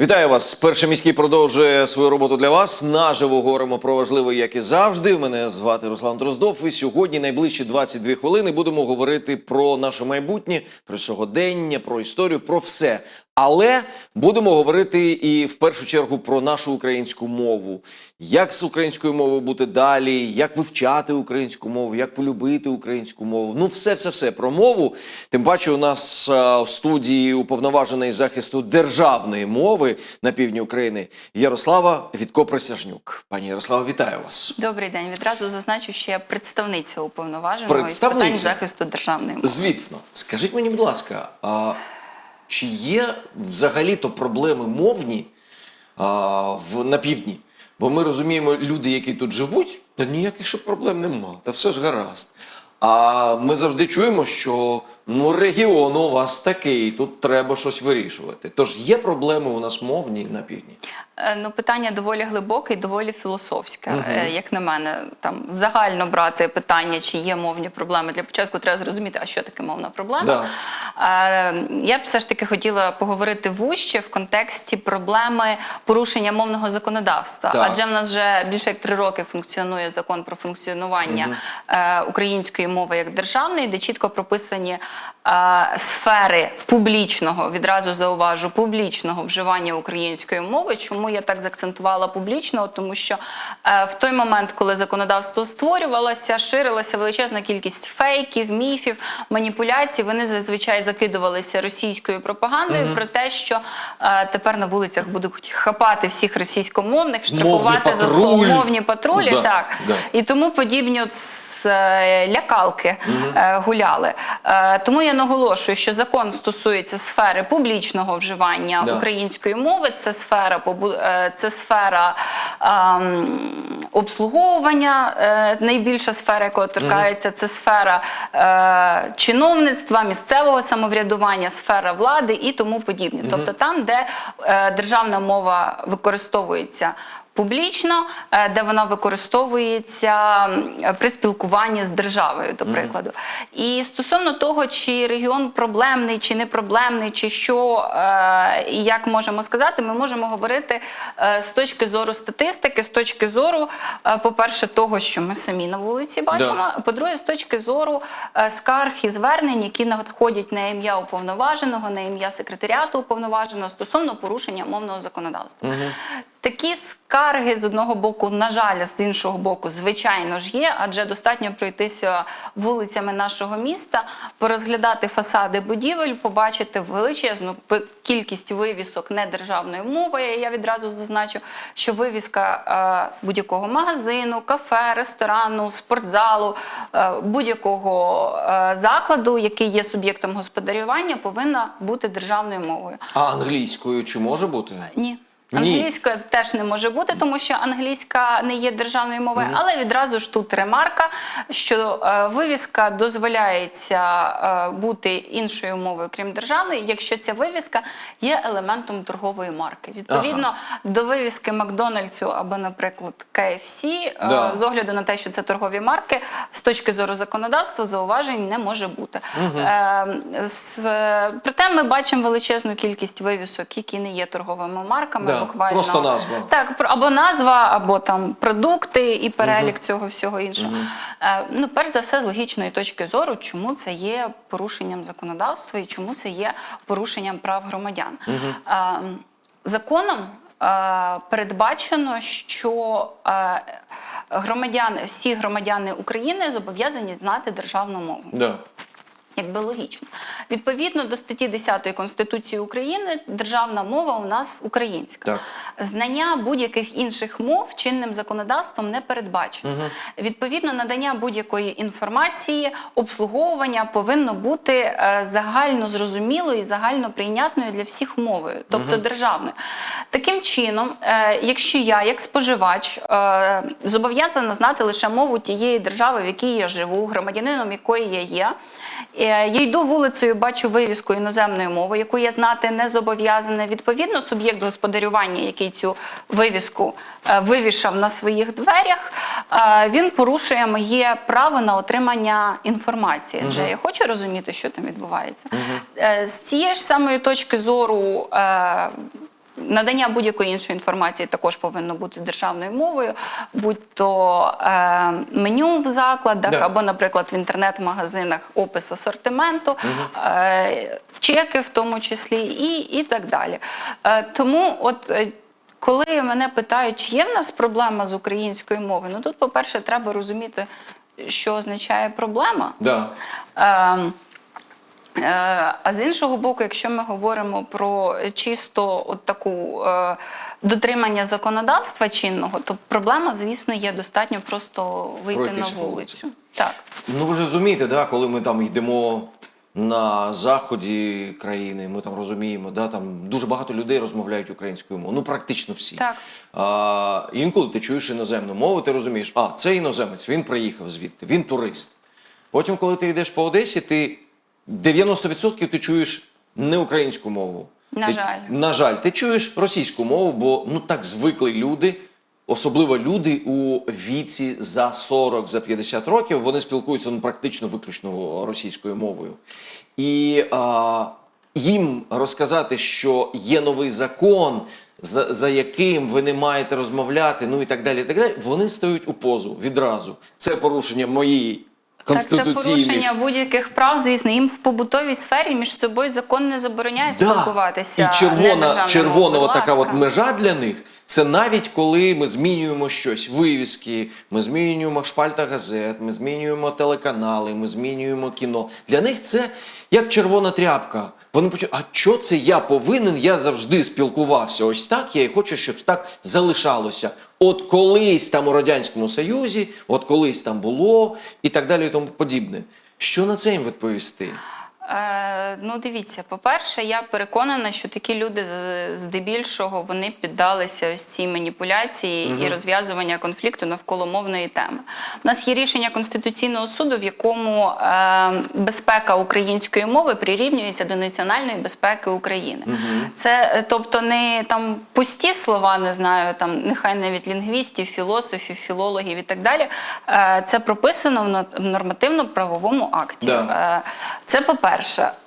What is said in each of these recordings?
Вітаю вас. Перший міський продовжує свою роботу для вас. Наживо говоримо про важливе, як і завжди. Мене звати Руслан Дроздов. І сьогодні найближчі 22 хвилини будемо говорити про наше майбутнє, про сьогодення, про історію, про все. Але будемо говорити і в першу чергу про нашу українську мову. Як з українською мовою бути далі, як вивчати українську мову, як полюбити українську мову. Ну, все, все, все про мову. Тим паче, у нас а, в студії уповноважений захисту державної мови на півдні України Ярослава Вітко-Присяжнюк. Пані Ярослава, вітаю вас. Добрий день. Відразу зазначу, що я представниця уповноваженого із питань захисту державної мови. Звісно, скажіть мені, будь ласка, а чи є взагалі-то проблеми мовні а, в, на півдні? Бо ми розуміємо, люди, які тут живуть, ніяких ще проблем нема, та все ж гаразд. А ми завжди чуємо, що ну регіон у вас такий, тут треба щось вирішувати. Тож є проблеми у нас мовні на півдні. Е, Ну, питання доволі глибоке і доволі філософське. Е, Як на мене, там загально брати питання, чи є мовні проблеми. Для початку треба зрозуміти, а що таке мовна проблема. Да. Е, Я б все ж таки хотіла поговорити вуще в контексті проблеми порушення мовного законодавства. Так. Адже в нас вже більше як три роки функціонує закон про функціонування е, української мови як державної, де чітко прописані сфери публічного, відразу зауважу, публічного вживання української мови. Чому я так заакцентувала публічного? Тому що е, в той момент, коли законодавство створювалося, ширилася величезна кількість фейків, міфів, маніпуляцій. Вони зазвичай закидувалися російською пропагандою про те, що е, тепер на вулицях будуть хапати всіх російськомовних, штрафувати за словомовні патрулі. Да, так да. і тому подібні от лякалки е, гуляли. Е, Тому я наголошую, що закон стосується сфери публічного вживання Да. української мови. Це сфера е, це сфера ем, обслуговування. е, Найбільша сфера, якого торкається, це сфера е, чиновництва, місцевого самоврядування, сфера влади і тому подібне. Тобто там, де е, державна мова використовується. Публічно, е, де вона використовується при спілкуванні з державою, до прикладу. І стосовно того, чи регіон проблемний, чи не проблемний, чи що е, і як можемо сказати, ми можемо говорити е, з точки зору статистики, з точки зору, по-перше, того, що ми самі на вулиці бачимо. По-друге, з точки зору скарг і звернень, які надходять на ім'я уповноваженого, на ім'я секретаріату уповноваженого стосовно порушення мовного законодавства. Такі скарги з одного боку, на жаль, з іншого боку, звичайно ж є, адже достатньо пройтися вулицями нашого міста, порозглядати фасади будівель, побачити величезну кількість вивісок недержавною мовою. Я відразу зазначу, що вивіска е, будь-якого магазину, кафе, ресторану, спортзалу, е, будь-якого е, закладу, який є суб'єктом господарювання, повинна бути державною мовою. А англійською чи може бути? Ні. Ні. Теж не може бути, тому що англійська не є державною мовою, але відразу ж тут ремарка, що е, вивіска дозволяється е, бути іншою мовою, крім державної, якщо ця вивіска є елементом торгової марки. Відповідно до вивіски Макдональдсу або, наприклад, KFC, е, Да. з огляду на те, що це торгові марки, з точки зору законодавства зауважень не може бути. Е, з- проте ми бачимо величезну кількість вивісок, які не є торговими марками. Да, буквально просто назва. Так, або назва, або там продукти і перелік цього всього іншого. Е, ну, перш за все, з логічної точки зору, чому це є порушенням законодавства і чому це є порушенням прав громадян. Е, законом е, передбачено, що е, громадяни, всі громадяни України зобов'язані знати державну мову. Да. Якби логічно. Відповідно до статті 10 Конституції України, державна мова у нас українська. Так. Знання будь-яких інших мов чинним законодавством не передбачено. Відповідно, надання будь-якої інформації, обслуговування повинно бути е, загально зрозумілою і загально прийнятною для всіх мовою, тобто державною. Таким чином, е, якщо я, як споживач, е, зобов'язана знати лише мову тієї держави, в якій я живу, громадянином якої я є. Е, Я йду вулицею, бачу вивіску іноземної мови, яку я знати не зобов'язана. Відповідно, суб'єкт господарювання, який цю вивіску е, вивішав на своїх дверях, е, він порушує моє право на отримання інформації. Адже я хочу розуміти, що там відбувається. Е, З цієї ж самої точки зору. Надання будь-якої іншої інформації також повинно бути державною мовою, будь-то е, меню в закладах Да. або, наприклад, в інтернет-магазинах опис асортименту, е, чеки в тому числі, і, і так далі. Е, тому, от. е, коли мене питають, чи є в нас проблема з українською мовою, ну тут, по-перше, треба розуміти, що означає проблема. Да. Ем, е, А з іншого боку, якщо ми говоримо про чисто от таку е, дотримання законодавства чинного, то проблема, звісно, є достатньо просто вийти Пройтись на вулицю. вулицю. Так. Ну ви ж розумієте, да, коли ми там йдемо на заході країни, ми там розуміємо, да, там дуже багато людей розмовляють українською мовою. Ну практично всі. Так. А, інколи ти чуєш іноземну мову, ти розумієш, а це іноземець, він приїхав звідти, він турист. Потім, коли ти йдеш по Одесі, ти 90% ти чуєш не українську мову. На ти, жаль. На жаль, ти чуєш російську мову, бо ну так звикли люди, особливо люди у віці за 40, за 50 років, вони спілкуються ну, практично виключно російською мовою. І а, їм розказати, що є новий закон, за, за яким ви не маєте розмовляти, ну і так далі. і так далі, вони стають у позу відразу. Це порушення моєї Так, це порушення будь-яких прав, звісно, їм в побутовій сфері між собою закон не забороняє спілкуватися. І червона, червона така от межа для них. Це навіть коли ми змінюємо щось, вивіски, ми змінюємо шпальта газет, ми змінюємо телеканали, ми змінюємо кіно. Для них це як червона тряпка. Вони почують, а що це я повинен? Я завжди спілкувався ось так. Я і хочу, щоб так залишалося. От колись там у Радянському Союзі, от колись там було, і так далі, і тому подібне. Що на це їм відповісти? Е, ну, дивіться, по-перше, я переконана, що такі люди здебільшого вони піддалися ось цій маніпуляції і розв'язування конфлікту навколо мовної теми. У нас є рішення Конституційного суду, в якому е, безпека української мови прирівнюється до національної безпеки України. Це е, тобто не там пусті слова, не знаю, там нехай навіть лінгвістів, філософів, філологів і так далі. Е, це прописано в но- в нормативно-правовому акті. Да. Е, Це по-перше.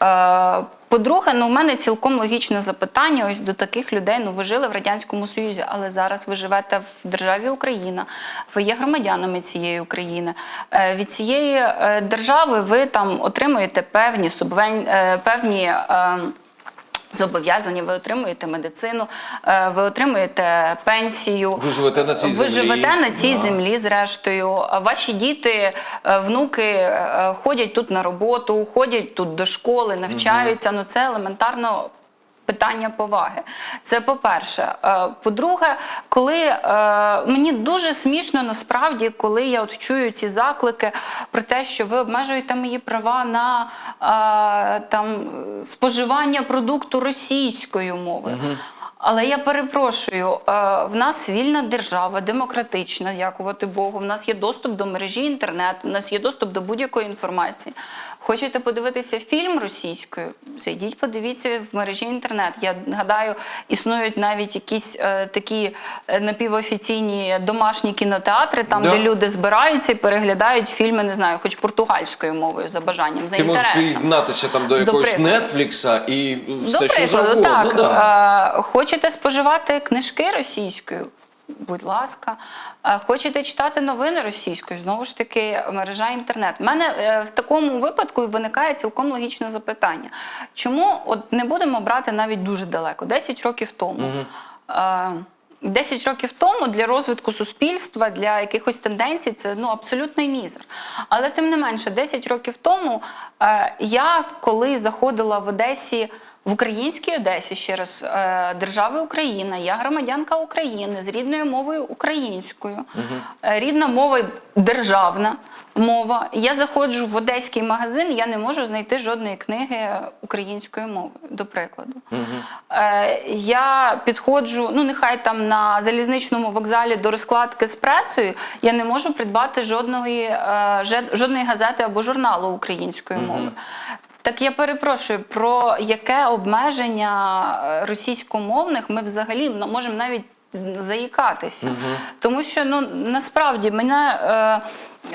Е, По-друге, ну, у мене цілком логічне запитання ось до таких людей. Ну, ви жили в Радянському Союзі, але зараз ви живете в державі Україна, ви є громадянами цієї України. Е, Від цієї е, держави ви там отримуєте певні субвен... певні. Зобов'язання, ви отримуєте медицину, е, ви отримуєте пенсію. Ви живете на цій ви землі. живете на цій Да. землі, зрештою. Ваші діти, е, внуки е, ходять тут на роботу, ходять тут до школи, навчаються. Ну це елементарно. Питання поваги. Це по-перше. Е, По-друге, коли е, мені дуже смішно насправді, коли я от чую ці заклики про те, що ви обмежуєте мої права на е, там споживання продукту російською мовою. Але я перепрошую, в нас вільна держава, демократична, дякувати Богу. В нас є доступ до мережі інтернет, в нас є доступ до будь-якої інформації. Хочете подивитися фільм російською? Зайдіть, подивіться в мережі інтернет. Я гадаю, існують навіть якісь е, такі е, напівофіційні домашні кінотеатри, там Да. де люди збираються і переглядають фільми, не знаю, хоч португальською мовою за бажанням, за Ти можеш приєднатися там до До якогось прикладу. Нетфлікса і все, До що прикладу, завгодно. так. Ну, да. Е, хочете споживати книжки російською? Будь ласка, Е, хочете читати новини російською? Знову ж таки, мережа інтернет. У мене е, в такому випадку виникає цілком логічне запитання. Чому от не будемо брати навіть дуже далеко? 10 років тому. Е, 10 років тому для розвитку суспільства, для якихось тенденцій це ну абсолютний мізер. Але тим не менше, 10 років тому е, я коли заходила в Одесі. В українській Одесі ще раз е, держави Україна, я громадянка України з рідною мовою українською. Е, Рідна мова державна мова. Я заходжу в одеський магазин, я не можу знайти жодної книги українською мовою, до прикладу. Е, я підходжу, ну нехай там на залізничному вокзалі до розкладки з пресою, я не можу придбати жодної, жодної газети або журналу українською мовою. Так я перепрошую, про яке обмеження е, російськомовних ми взагалі ну, можемо навіть заїкатися. Тому що ну насправді мене. Е,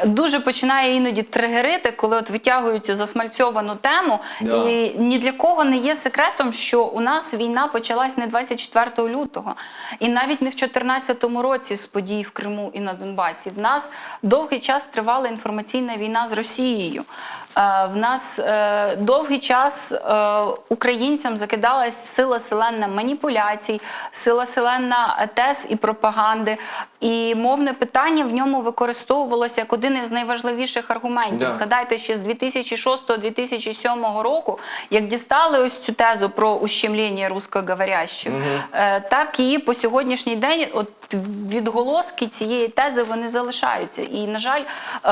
дуже починає іноді тригерити, коли от витягують цю засмальцьовану тему. Да. І ні для кого не є секретом, що у нас війна почалась не 24 лютого, і навіть не в 2014 році з подій в Криму і на Донбасі. В нас довгий час тривала інформаційна війна з Росією. Е, В нас е, довгий час е, українцям закидалась сила селенна маніпуляцій, сила селенна тез і пропаганди. І мовне питання в ньому використовувалося як один із найважливіших аргументів. Да. Згадайте ще з 2006-2007 року, як дістали ось цю тезу про ущемлення русскоговорящих, е, так і по сьогоднішній день от відголоски цієї тези вони залишаються. І, на жаль,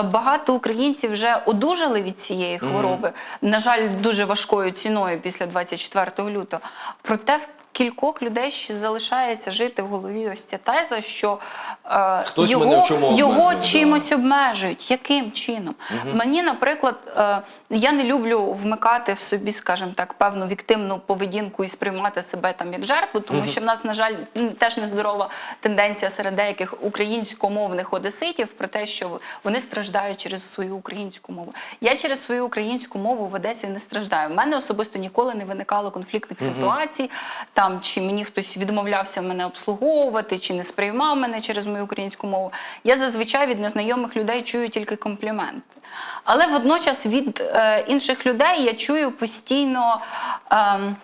багато українців вже одужали від цієї хвороби. На жаль, дуже важкою ціною після 24 лютого. Проте в кількох людей ще залишається жити в голові ось ця теза, що е, Хтось його, мене в чому його да. чимось обмежують. Яким чином? Мені, наприклад, е, я не люблю вмикати в собі, скажімо так, певну віктимну поведінку і сприймати себе там як жертву, тому що в нас, на жаль, теж нездорова тенденція серед деяких українськомовних одеситів про те, що вони страждають через свою українську мову. Я через свою українську мову в Одесі не страждаю. В мене особисто ніколи не виникало конфліктних ситуацій, там чи мені хтось відмовлявся мене обслуговувати, чи не сприймав мене через мою українську мову. Я зазвичай від незнайомих людей чую тільки компліменти. Але водночас від е, інших людей я чую постійно. ем,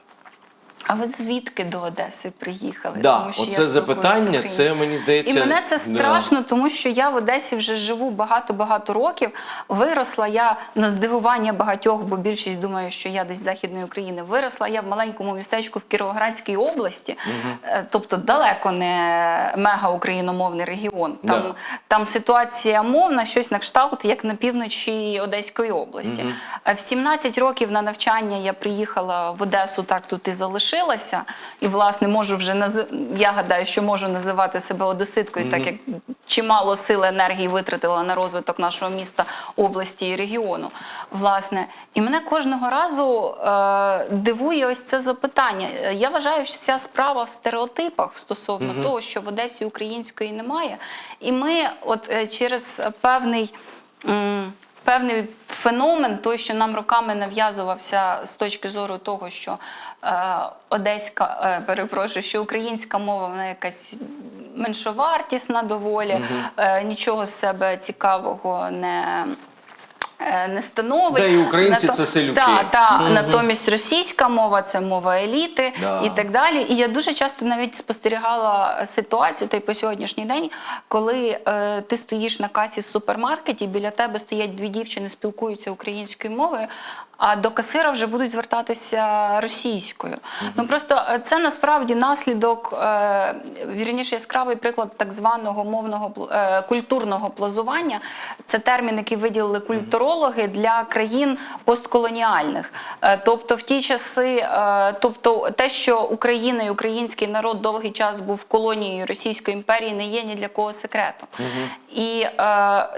а ви звідки до Одеси приїхали? Да, Тому що оце я запитання, це, мені здається, І мене це да. страшно, тому що я в Одесі вже живу багато-багато років. Виросла я на здивування багатьох, бо більшість думає, що я десь з Західної України. Виросла я в маленькому містечку в Кіровоградській області, е, тобто далеко не мега україномовний регіон. Там, Да. там ситуація мовна, щось на кшталт, як на півночі Одеської області. Е, В 17 років на навчання я приїхала в Одесу, так тут і залишилася. І, власне, можу вже я гадаю, що можу називати себе одеситкою, так як чимало сил енергії витратила на розвиток нашого міста, області і регіону. Власне, і мене кожного разу е, дивує ось це запитання. Я вважаю, що ця справа в стереотипах стосовно того, що в Одесі української немає. І ми, от е, через певний. м, Певний феномен, той, що нам роками нав'язувався з точки зору того, що е, одеська, е, перепрошую, що українська мова вона якась меншовартісна доволі, е, нічого з себе цікавого не. Е, Не становить. Да, і українці Нато- це селюки. Та, Угу. натомість російська мова це мова еліти Да. і так далі. І я дуже часто навіть спостерігала ситуацію, та й по сьогоднішній день, коли е, ти стоїш на касі в супермаркеті, біля тебе стоять дві дівчини, спілкуються українською мовою. А до касира вже будуть звертатися російською. Ну просто е, це насправді наслідок, е, вірніше яскравий приклад так званого мовного е, культурного плазування. Це термін, який виділили культурологи для країн постколоніальних. Тобто, в ті часи, тобто те, що Україна і український народ довгий час був колонією Російської імперії, не є ні для кого секретом. І е,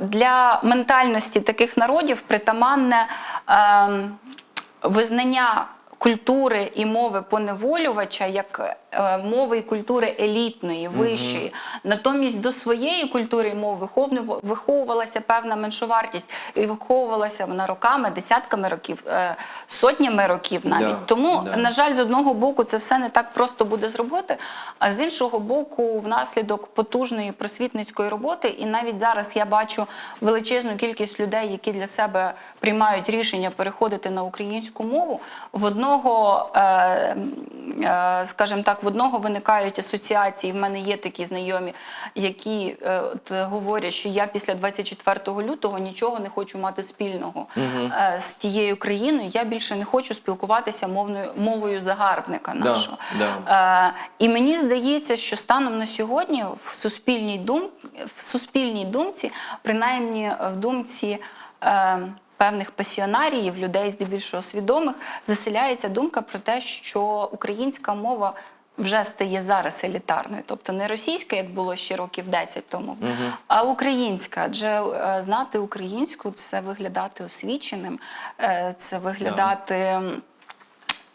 для ментальності таких народів притаманне. Е, визнання культури і мови поневолювача як е, мови і культури елітної, вищої. Натомість до своєї культури і мови виховувалася певна меншовартість, і виховувалася вона роками, десятками років, е, сотнями років навіть. Да, Тому, да. на жаль, з одного боку це все не так просто буде зробити, а з іншого боку, внаслідок потужної просвітницької роботи, і навіть зараз я бачу величезну кількість людей, які для себе приймають рішення переходити на українську мову. В одного, е, е, скажімо так, в одного виникають асоціації. В мене є такі знайомі, які е, от, говорять, що я після 24 лютого нічого не хочу мати спільного е, з тією країною. Я більше не хочу спілкуватися мовною мовою загарбника нашого. да. Е, і мені здається, що станом на сьогодні в суспільній дум в суспільній думці, принаймні в думці. Певних пасіонаріїв, людей здебільшого свідомих, заселяється думка про те, що українська мова вже стає зараз елітарною, тобто не російська, як було ще років 10 тому, а українська. Адже е, знати українську це виглядати освіченим, е, це виглядати. м,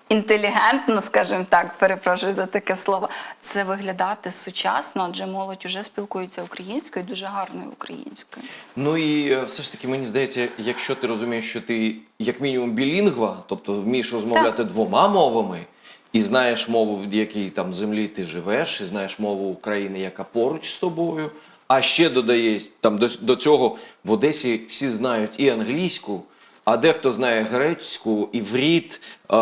інтелігентно, скажімо так, перепрошую за таке слово, це виглядати сучасно, адже молодь уже спілкується українською, дуже гарною українською. Ну і е, все ж таки мені здається, якщо ти розумієш, що ти як мінімум білінгва, тобто вмієш розмовляти двома мовами, і знаєш мову, в якій там землі ти живеш, і знаєш мову України, яка поруч з тобою. А ще додає там до, до цього в Одесі всі знають і англійську, а дехто знає грецьку, івріт, е,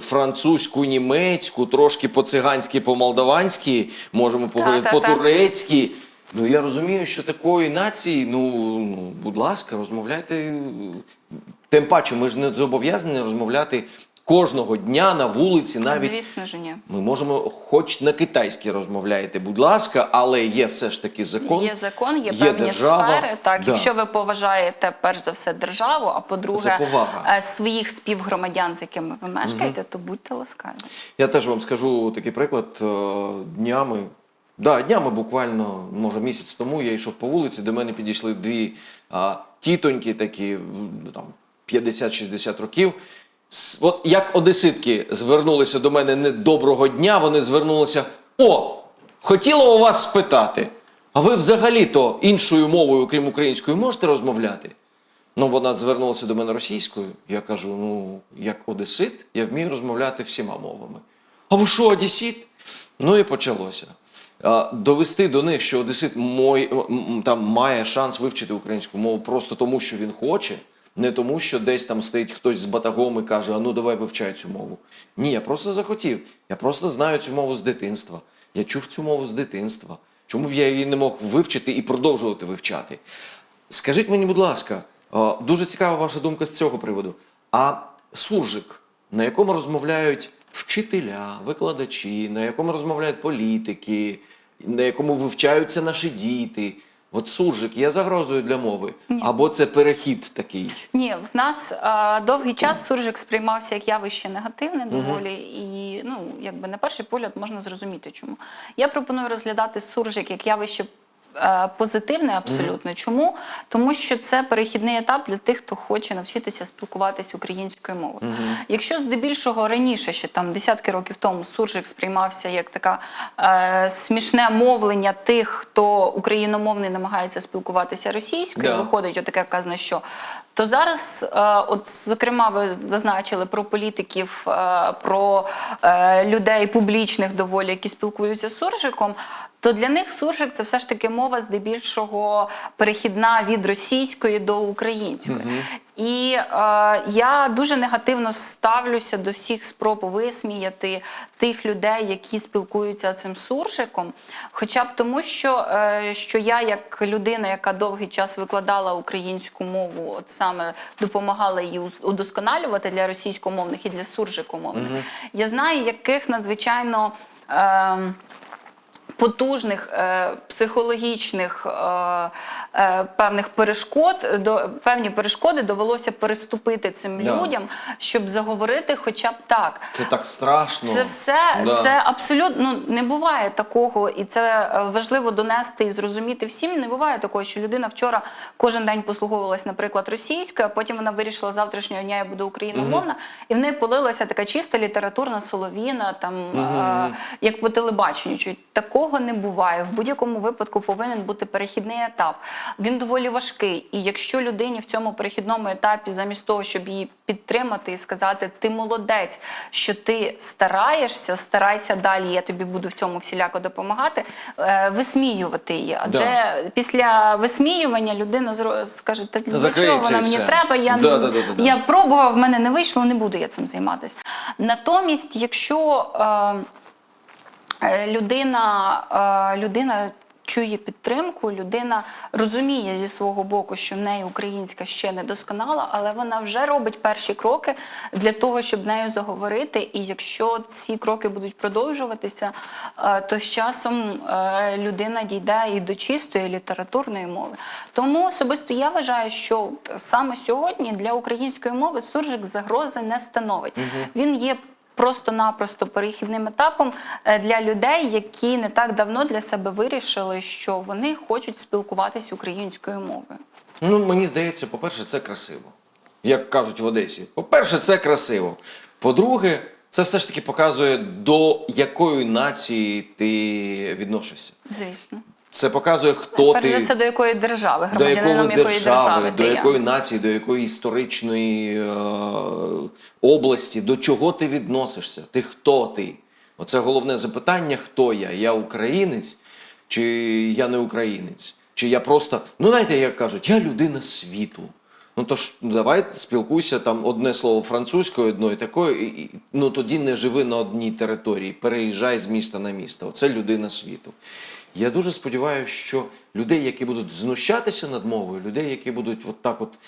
французьку, німецьку, трошки по-циганськи, по-молдаванськи, можемо поговорити та. по-турецьки. Ну я розумію, що такої нації, ну, ну будь ласка, розмовляйте. Тим паче, ми ж не зобов'язані розмовляти кожного дня на вулиці, навіть Звісно ж, ні. ми можемо, хоч на китайській розмовляйте, будь ласка, але є все ж таки закон. Є закон, є, певні держава. сфери. Так, Да. якщо ви поважаєте перш за все державу, а по-друге, е, своїх співгромадян, з якими ви мешкаєте, то будьте ласкаві. Я теж вам скажу такий приклад. Е, Днями, да, днями буквально, може, місяць тому я йшов по вулиці, до мене підійшли дві а, тітоньки, такі там 50-60 років. От як одеситки звернулися до мене не доброго дня, вони звернулися: О, хотіла у вас спитати, а ви взагалі-то іншою мовою, крім української, можете розмовляти? Ну, вона звернулася до мене російською. Я кажу: ну, як одесит, я вмію розмовляти всіма мовами. А ви що, одесит? Ну і почалося. Довести до них, що одесит мой, там, має шанс вивчити українську мову просто тому, що він хоче, не тому, що десь там стоїть хтось з батагом і каже, а ну давай вивчай цю мову. Ні, я просто захотів. Я просто знаю цю мову з дитинства. Я чув цю мову з дитинства. Чому б я її не мог вивчити і продовжувати вивчати? Скажіть мені, будь ласка, дуже цікава ваша думка з цього приводу. А суржик, на якому розмовляють вчителя, викладачі, на якому розмовляють політики, на якому вивчаються наші діти. От суржик є загрозою для мови? Або це перехід такий? Ні, в нас а, довгий час суржик сприймався як явище негативне доволі, і ну якби на перший погляд можна зрозуміти, чому. Я пропоную розглядати суржик як явище. Е, Позитивне абсолютно. Чому? Тому що це перехідний етап для тих, хто хоче навчитися спілкуватися українською мовою. Якщо здебільшого раніше, ще там десятки років тому, суржик сприймався як така е, смішне мовлення тих, хто україномовний намагається спілкуватися російською, Да. виходить отаке казне, що то зараз, е, от зокрема, ви зазначили про політиків, е, про е, людей публічних доволі, які спілкуються з суржиком. То для них суржик це все ж таки мова здебільшого перехідна від російської до української. І е, я дуже негативно ставлюся до всіх спроб висміяти тих людей, які спілкуються цим суржиком. Хоча б тому, що, е, що я, як людина, яка довгий час викладала українську мову, от саме допомагала її удосконалювати для російськомовних і для суржикомовних, я знаю, яких надзвичайно. Е, потужних е, психологічних е, е, певних перешкод до певні перешкоди довелося переступити цим Да. людям, щоб заговорити, хоча б так. Це так страшно. Це все Да. це абсолютно ну, не буває такого, і це е, важливо донести і зрозуміти всім. Не буває такого, що людина вчора кожен день послуговувалась, наприклад, російською, а потім вона вирішила завтрашнього дня я буду україномовна, і в неї полилася така чиста літературна соловіна, там е, як по телебаченню. Чуть такого не буває. В будь-якому випадку повинен бути перехідний етап. Він доволі важкий. І якщо людині в цьому перехідному етапі, замість того, щоб її підтримати і сказати, ти молодець, що ти стараєшся, старайся далі, я тобі буду в цьому всіляко допомагати, е, висміювати її. Адже Да. після висміювання людина скаже, та для чого вона мені треба, я, Да, да, да, да, да. пробував, в мене не вийшло, не буду я цим займатися. Натомість, якщо Е, людина, е, людина чує підтримку, людина розуміє зі свого боку, що в неї українська ще не досконала, але вона вже робить перші кроки для того, щоб нею заговорити. І якщо ці кроки будуть продовжуватися, е, то з часом е, людина дійде і до чистої літературної мови. Тому особисто я вважаю, що саме сьогодні для української мови суржик загрози не становить. Він є просто-напросто перехідним етапом е, для людей, які не так давно для себе вирішили, що вони хочуть спілкуватися українською мовою. Ну, мені здається, по-перше, це красиво. Як кажуть в Одесі. По-перше, це красиво. По-друге, це все ж таки показує, до якої нації ти відносишся. Звісно. Це показує, хто Перш ти. за все, до якої держави, до якої якої держави, держави, до якої нації, до якої історичної е, області, до чого ти відносишся? Ти хто ти? Оце головне запитання: хто я? Я українець чи я не українець? Чи я просто, ну знаєте, як кажуть, я людина світу. Ну то ж давай спілкуйся там одне слово французькою, одною такою, і, і- ну тоді не живи на одній території, переїжджай з міста на місто. Оце людина світу. Я дуже сподіваюся, що людей, які будуть знущатися над мовою, людей, які будуть от так от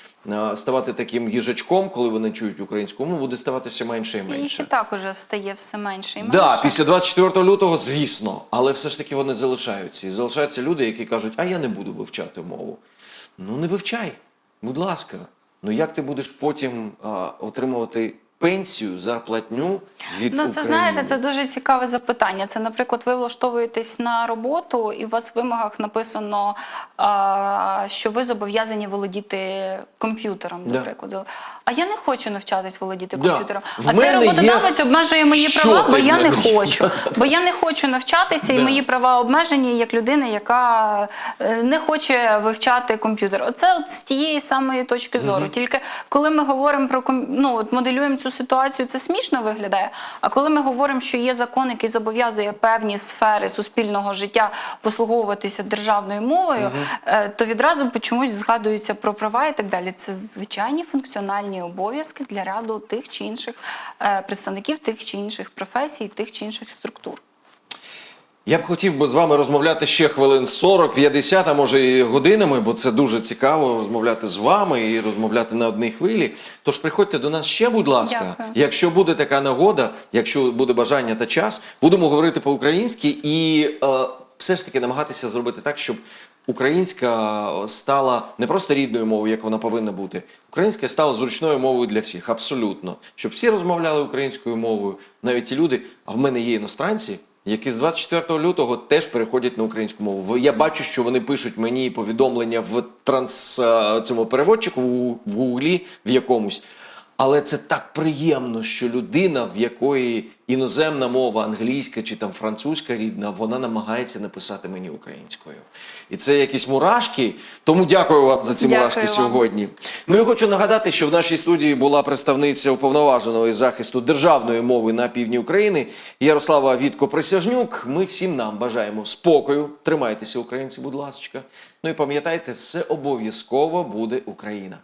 ставати таким їжачком, коли вони чують українську мову, буде ставати все менше і Їх і менше. так уже стає все менше і менше. Да, після 24 лютого, звісно, але все ж таки вони залишаються. І залишаються люди, які кажуть, а я не буду вивчати мову. Ну не вивчай, будь ласка. Ну як ти будеш потім а, отримувати пенсію, зарплатню від Ну, це України? знаєте, це дуже цікаве запитання. Це, наприклад, ви влаштовуєтесь на роботу, і у вас в вимогах написано, що ви зобов'язані володіти комп'ютером, до Да. прикладу. А я не хочу навчатись володіти Да. комп'ютером. В А цей мене є- роботодавець обмежує мої Що права, бо я не мене хочу. Бо я не хочу навчатися, і Да. мої права обмежені як людина, яка е, не хоче вивчати комп'ютер. Оце от з тієї самої точки зору. Тільки коли ми говоримо про ну, от моделюємо цю ситуацію, це смішно виглядає. А коли ми говоримо, що є закон, який зобов'язує певні сфери суспільного життя послуговуватися державною мовою, е, то відразу чомусь згадуються про права і так далі. Це звичайні функціональні обов'язки для ряду тих чи інших е, представників тих чи інших професій, тих чи інших структур. Я б хотів би з вами розмовляти ще хвилин 40, 50, а може і годинами, бо це дуже цікаво розмовляти з вами і розмовляти на одній хвилі. Тож приходьте до нас ще, будь ласка. Дякую. Якщо буде така нагода, якщо буде бажання та час, будемо говорити по-українськи і е, все ж таки намагатися зробити так, щоб українська стала не просто рідною мовою, як вона повинна бути. Українська стала зручною мовою для всіх, абсолютно. Щоб всі розмовляли українською мовою, навіть ті люди, а в мене є іностранці, які з 24 лютого теж переходять на українську мову. Я бачу, що вони пишуть мені повідомлення в транс е, цьому переводчику в гуглі в якомусь. Але це так приємно, що людина, в якої іноземна мова, англійська чи там французька рідна, вона намагається написати мені українською. І це якісь мурашки. Тому дякую вам за ці Дякую мурашки вам. сьогодні. Ну і хочу нагадати, що в нашій студії була представниця уповноваженого із захисту державної мови на півдні України Ярослава Вітко Присяжнюк. Ми всім нам бажаємо спокою. Тримайтеся, українці, будь ласка. Ну і пам'ятайте, все обов'язково буде Україна.